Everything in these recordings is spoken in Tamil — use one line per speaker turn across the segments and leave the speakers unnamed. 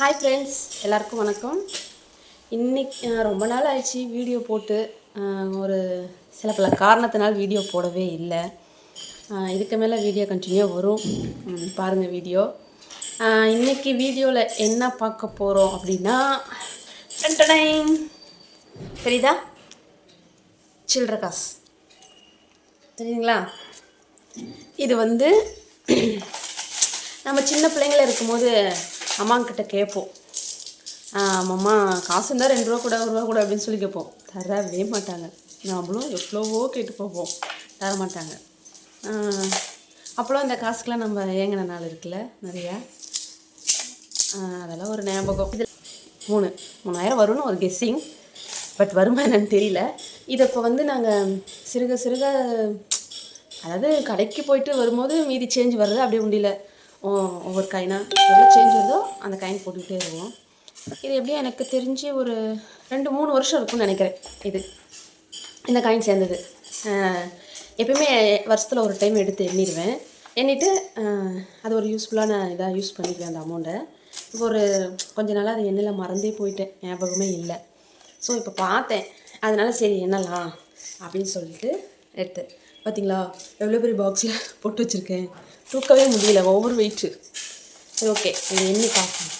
ஹாய் ஃப்ரெண்ட்ஸ் எல்லாருக்கும் வணக்கம். இன்னைக்கு ரொம்ப நாள் ஆயிடுச்சு வீடியோ போட்டு. ஒரு சில பல காரணத்தினால் வீடியோ போடவே இல்லை. இதுக்கு மேலே வீடியோ கண்டினியூ வரும். பாருங்கள் வீடியோ. இன்றைக்கி இன்னைக்கு வீடியோவில் என்ன பார்க்க போகிறோம் அப்படின்னா தெரியுதா? சில்லற காசு. தெரியுங்களா இது வந்து நம்ம சின்ன பிள்ளைங்கள இருக்கும்போது அம்மாங்கிட்ட கேட்போம். அம்மா காசு இருந்தால் ரெண்டு ரூபா கூட ஒரு ரூபா கூட அப்படின்னு சொல்லி கேட்போம். தரவே மாட்டாங்க. நம்மளும் எவ்வளவோ கேட்டு போவோம். தர மாட்டாங்க. அப்போலாம் இந்த காசுக்கெலாம் நம்ம ஏங்கின நாள் இருக்குல்ல நிறையா? அதெல்லாம் ஒரு ஞாபகம். இது மூணு. மூணாயிரம் வரும்னு ஒரு கெஸ்ஸிங் பட் வருமா என்னன்னு தெரியல. இதை இப்போ வந்து நாங்கள் சிறுக சிறுக அதாவது கடைக்கு போயிட்டு வரும்போது மீதி சேஞ்ச் வருது அப்படியே உண்டியில். ஒவ்வொரு காயினாக எவ்வளோ சேஞ்ச் வருதோ அந்த காயின் போட்டுக்கிட்டே வருவோம். இது எப்படியும் எனக்கு தெரிஞ்சு ஒரு ரெண்டு மூணு வருஷம் இருக்கும்னு நினைக்கிறேன் இது. இந்த காயின் சேர்ந்தது. எப்பயுமே வருஷத்தில் ஒரு டைம் எடுத்து எண்ணிடுவேன். எண்ணிட்டு அது ஒரு யூஸ்ஃபுல்லான இதாக யூஸ் பண்ணிக்குவேன் அந்த அமௌண்ட்டை இப்போ ஒரு கொஞ்ச நாளாக அது எண்ணில் மறந்தே போயிட்டேன். ஞாபகமே இல்லை. ஸோ இப்போ பார்த்தேன். அதனால் சரி என்னலாம் அப்படின்னு சொல்லிட்டு எடுத்தேன். பார்த்தீங்களா எவ்வளோ பெரிய பாக்ஸில் போட்டு வச்சுருக்கேன். தூக்கவே முடியல ஒவ்வொரு வெயிட்டு சரி ஓகே இது எண்ணி பார்ப்போம்.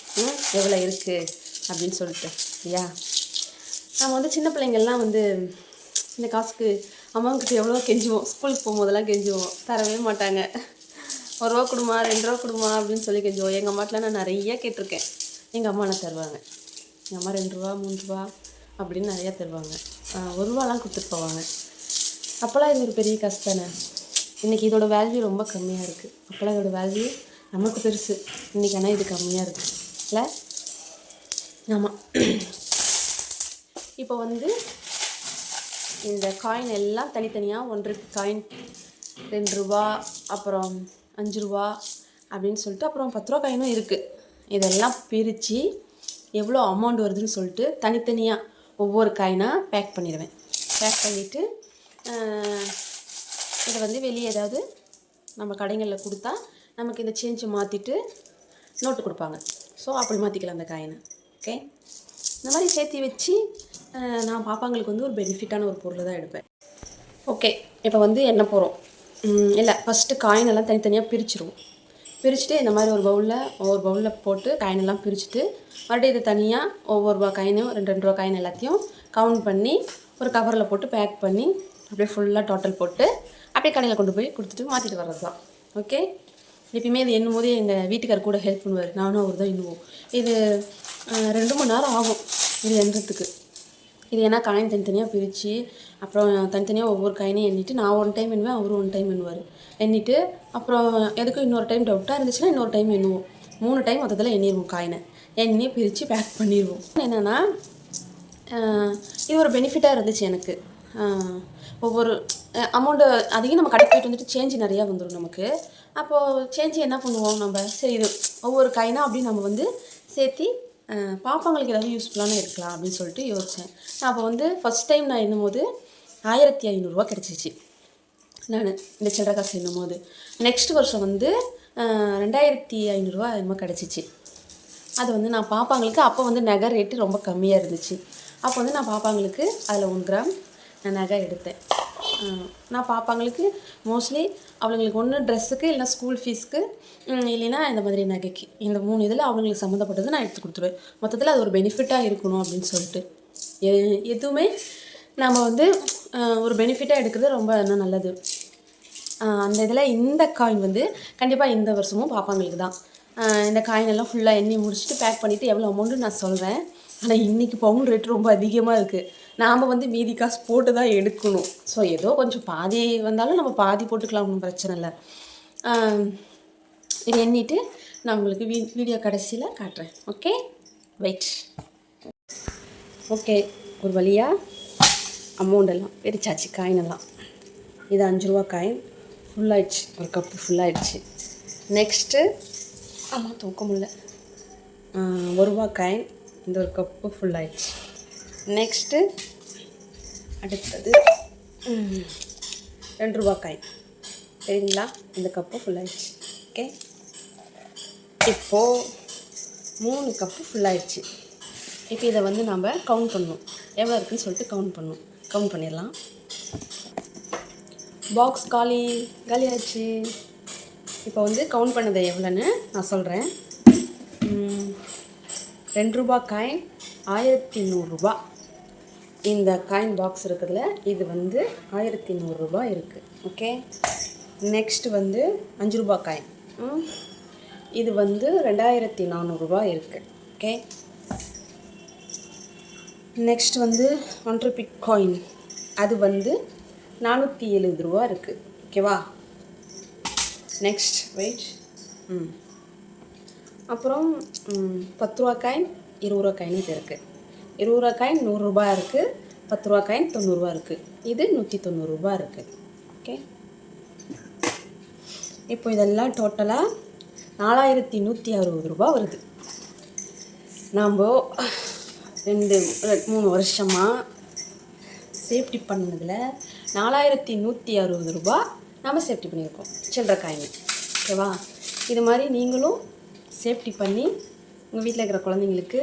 எவ்வளோ இருக்குது அப்படின்னு சொல்லிட்டு. இல்லையா நம்ம வந்து சின்ன பிள்ளைங்கள்லாம் வந்து இந்த காசுக்கு அம்மாங்கிட்ட எவ்வளோ கெஞ்சுவோம். ஸ்கூலுக்கு போகும்போதெல்லாம் கெஞ்சுவோம். தரவே மாட்டாங்க. ஒரு ரூபா கொடுமா ரெண்டு ரூபா கொடுமா அப்படின்னு சொல்லி கெஞ்சுவோம். எங்கள் அம்மாட்டில் நான் நிறைய கேட்டிருக்கேன். எங்கள் அம்மா நான் தருவாங்க? எங்கள் அம்மா ரெண்டு ரூபா மூணு ரூபா அப்படின்னு நிறையா தருவாங்க. ஒரு ரூபாலாம் கொடுத்துட்டு போவாங்க. அப்போல்லாம் இது ஒரு பெரிய காசு தானே இன்றைக்கி இதோட வேல்யூ ரொம்ப கம்மியாக இருக்குது அப்போல்லாம் இதோட வேல்யூ நமக்கு பெருசு. இன்றைக்கி ஆனால் இது கம்மியாக இருக்குது இல்லை? ஆமாம் இப்போ வந்து இந்த காயின் எல்லாம் தனித்தனியாக ஒன்று காயின் ரெண்டு ரூபா அப்புறம் அஞ்சு ரூபா அப்படின்னு சொல்லிட்டு அப்புறம் பத்து ரூபா காயினும் இருக்குது இதெல்லாம் பிரித்து எவ்வளோ அமௌண்ட் வருதுன்னு சொல்லிட்டு தனித்தனியாக ஒவ்வொரு காயினாக பேக் பண்ணிடுவேன். பேக் பண்ணிவிட்டு இதை வந்து வெளியே ஏதாவது நம்ம கடைகளில் கொடுத்தா நமக்கு இந்த சேஞ்சை மாற்றிட்டு நோட்டு கொடுப்பாங்க. ஸோ அப்படி மாற்றிக்கலாம் அந்த காயினை. ஓகே இந்த மாதிரி சேர்த்து வச்சு நான் பாப்பாங்களுக்கு வந்து ஒரு பெனிஃபிட்டான ஒரு பொருள் தான் எடுப்பேன். ஓகே இப்போ வந்து என்ன போகிறோம் இல்லை ஃபஸ்ட்டு காயின் எல்லாம் தனித்தனியாக பிரிச்சிருவோம். பிரிச்சுட்டு இந்த மாதிரி ஒரு பவுலில் ஒவ்வொரு பவுலில் போட்டு காயின் எல்லாம் பிரிச்சுட்டு மறுபடியும் இது தனியாக ஒவ்வொரு ரூபா காயினும் ரெண்டு ரெண்டு ரூபா காயின் எல்லாத்தையும் கவுண்ட் பண்ணி ஒரு கவரில் போட்டு பேக் பண்ணி அப்படியே ஃபுல்லாக டோட்டல் போட்டு அப்படியே கடையில் கொண்டு போய் கொடுத்துட்டு மாற்றிட்டு வர்றது தான் ஓகே எப்பயுமே இது என்னும் போது எங்கள் வீட்டுக்கார் கூட ஹெல்ப் பண்ணுவார். நானும் அவர் தான் இன்னுவோம் இது ரெண்டு மணி நேரம் ஆகும் இது எண்ணுறதுக்கு. இது ஏன்னா காயின் தனித்தனியாக பிரித்து அப்புறம் தனித்தனியாக ஒவ்வொரு காயினையும் எண்ணிட்டு நான் ஒன் டைம் எண்ணுவேன் அவரும் ஒன் டைம் எண்ணுவார். எண்ணிட்டு அப்புறம் எதுக்கும் இன்னொரு டைம் டவுட்டாக இருந்துச்சுன்னா இன்னொரு டைம் எண்ணுவோம். மூணு டைம் மொத்தத்தில் எண்ணிடுவோம் காயினை. எண்ணி பிரித்து பேக் பண்ணிடுவோம் என்னென்னா இது ஒரு பெனிஃபிட்டாக இருந்துச்சு எனக்கு. ஒவ்வொரு அமௌண்ட்டு அதிகம் நம்ம கடைக்கு போயிட்டு வந்துட்டு சேஞ்சு நிறையா வந்துடும் நமக்கு. அப்போது சேஞ்சு என்ன பண்ணுவோம் நம்ம? சரி இது ஒவ்வொரு காயினாக அப்படி நம்ம வந்து சேர்த்தி பாப்பாங்களுக்கு ஏதாவது யூஸ்ஃபுல்லான இருக்கலாம் அப்படின்னு சொல்லிட்டு யோசித்தேன் நான் அப்போ வந்து ஃபஸ்ட் டைம் நான் என்னும்போது ஆயிரத்தி ஐநூறுரூவா கிடச்சிச்சு. நான் இந்த சில்லற காசு என்னும்போது. நெக்ஸ்ட் வருஷம் வந்து ரெண்டாயிரத்தி ஐநூறுரூவா என்னமோ கிடச்சிச்சு. அது வந்து நான் பாப்பாங்களுக்கு அப்போ வந்து நகை ரேட்டு ரொம்ப கம்மியாக இருந்துச்சு. அப்போ வந்து நான் பாப்பாங்களுக்கு அதில் ஒன் கிராம் நான் நகை எடுத்தேன். நான் பாப்பாங்களுக்கு மோஸ்ட்லி அவளுங்களுக்கு ஒன்று ட்ரெஸ்ஸுக்கு இல்லைனா ஸ்கூல் ஃபீஸ்க்கு இல்லைன்னா இந்த மாதிரி நகைக்கு. இந்த மூணு இதில் அவங்களுக்கு சம்மந்தப்பட்டது நான் எடுத்து கொடுத்துருவேன். மொத்தத்தில் அது ஒரு பெனிஃபிட்டாக இருக்கணும் அப்படின்னு சொல்லிட்டு. எ- எதுவுமே நம்ம வந்து ஒரு பெனிஃபிட்டாக எடுக்கிறது ரொம்ப இன்னும் நல்லது. அந்த இதில் இந்த காயின் வந்து கண்டிப்பாக இந்த வருஷமும் பாப்பாங்களுக்கு தான். இந்த காயின் எல்லாம் ஃபுல்லாக எண்ணி முடிச்சுட்டு பேக் பண்ணிவிட்டு எவ்வளோ அமௌண்ட்டு நான் சொல்கிறேன் ஆனால் இன்றைக்கி பவுன் ரேட் ரொம்ப அதிகமாக இருக்குது நாம் வந்து மீதி காசு போட்டு தான் எடுக்கணும். ஸோ ஏதோ கொஞ்சம் பாதி வந்தாலும் நம்ம பாதி போட்டுக்கலாம் ஒன்றும் பிரச்சனை இல்லை. இது எண்ணிட்டு நான் உங்களுக்கு வீ வீடியோ கடைசியில் காட்டுறேன். ஓகே வெயிட் ஓகே ஒரு வழியாக அமௌண்ட் எல்லாம் பிரிச்சாச்சு காயின் எல்லாம். இது அஞ்சு ரூபா காயின் ஃபுல்லாகிடுச்சு ஒரு கப்பு ஃபுல்லாகிடுச்சு நெக்ஸ்ட்டு ஆமாம் தூக்க முடியல. ஒரு ரூபா காயின் இந்த ஒரு கப்பு ஃபுல்லாகிடுச்சு நெக்ஸ்ட்டு அடுத்தது ரெண்டு ரூபா காயின் சரிங்களா? இந்த கப்பு ஃபுல்லாகிடுச்சு ஓகே இப்போது மூணு கப்பு ஃபுல்லாகிடுச்சு இப்போ இதை வந்து நம்ம கவுண்ட் பண்ணணும் எவ்வளோ இருக்குன்னு சொல்லிட்டு கவுண்ட் பண்ணணும் கவுண்ட் பண்ணிடலாம். பாக்ஸ் காலி காலியாச்சு இப்போ வந்து கவுண்ட் பண்ணது எவ்வளோன்னு நான் சொல்கிறேன் ரெண்டு ரூபா காயின் ஆயிரத்தி நூறுரூபா இந்த காயின் பாக்ஸ் இருக்குதுல இது வந்து ஆயிரத்தி நூறுரூபா இருக்குது ஓகே நெக்ஸ்ட் வந்து அஞ்சு ரூபா காயின் இது வந்து ரெண்டாயிரத்தி நானூறுரூபா இருக்குது ஓகே நெக்ஸ்ட் வந்து ஒன் ருபி காயின் அது வந்து நானூற்றி எழுபது ரூபா இருக்குது ஓகேவா நெக்ஸ்ட் வெயிட் ம். அப்புறம் பத்து ரூபா காயின் இருபது ரூபா காயின் இது இருக்குது இருபது ரூபா காயின் நூறுரூபா இருக்குது பத்து ரூபா காயின் தொண்ணூறுரூவா இருக்குது இது நூற்றி தொண்ணூறுரூபா இருக்குது ஓகே இப்போ இதெல்லாம் டோட்டலாக நாலாயிரத்தி நூற்றி அறுபது ரூபா வருது. நாம் ரெண்டு மூணு வருஷமாக சேஃப்டி பண்ணதில் நாலாயிரத்தி நூற்றி அறுபது ரூபா நாம் சேஃப்டி பண்ணியிருக்கோம் சில்லற காயின் ஓகேவா இது மாதிரி நீங்களும் சேஃப்டி பண்ணி உங்கள் வீட்டில் இருக்கிற குழந்தைங்களுக்கு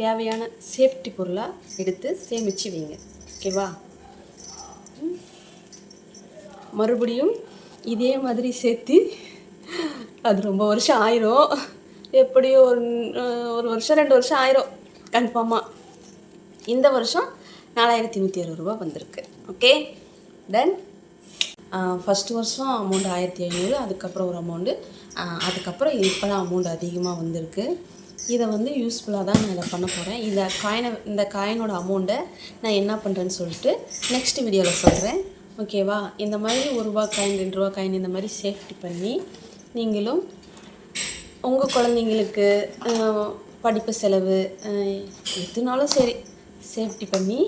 தேவையான சேஃப்டி பொருளாக எடுத்து சேமித்து வைங்க. ஓகேவா மறுபடியும் இதே மாதிரி சேர்த்து அது ரொம்ப வருஷம் ஆயிரும். எப்படியோ ஒரு ஒரு வருஷம் ரெண்டு வருஷம் ஆயிரும். கன்ஃபார்மாக இந்த வருஷம் நாலாயிரத்தி நூற்றி அறுபது ரூபா வந்திருக்கு. ஓகே தென் ஃபஸ்ட்டு வருஷம் அமௌண்ட் ஆயிரத்தி ஐநூறு அதுக்கப்புறம் ஒரு அமௌண்ட்டு அதுக்கப்புறம் இப்போ தான் அமௌண்ட் அதிகமாக வந்திருக்கு. இதை வந்து யூஸ்ஃபுல்லாக தான் நான் இதை பண்ண போகிறேன் இந்த காயினை இந்த காயினோட அமௌண்ட்டை நான் என்ன பண்ணுறேன்னு சொல்லிட்டு நெக்ஸ்ட் வீடியோவில் சொல்கிறேன் ஓகேவா இந்த மாதிரி ஒரு ரூபா காயின் ரெண்டு ரூபா காயின் இந்த மாதிரி சேஃப்டி பண்ணி நீங்களும் உங்கள் குழந்தைங்களுக்கு படிப்பு செலவு எதுனாலும் சரி சேஃப்டி பண்ணி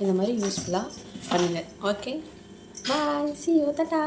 இந்த மாதிரி யூஸ்ஃபுல்லாக பண்ணுங்கள் okay bye C you Tata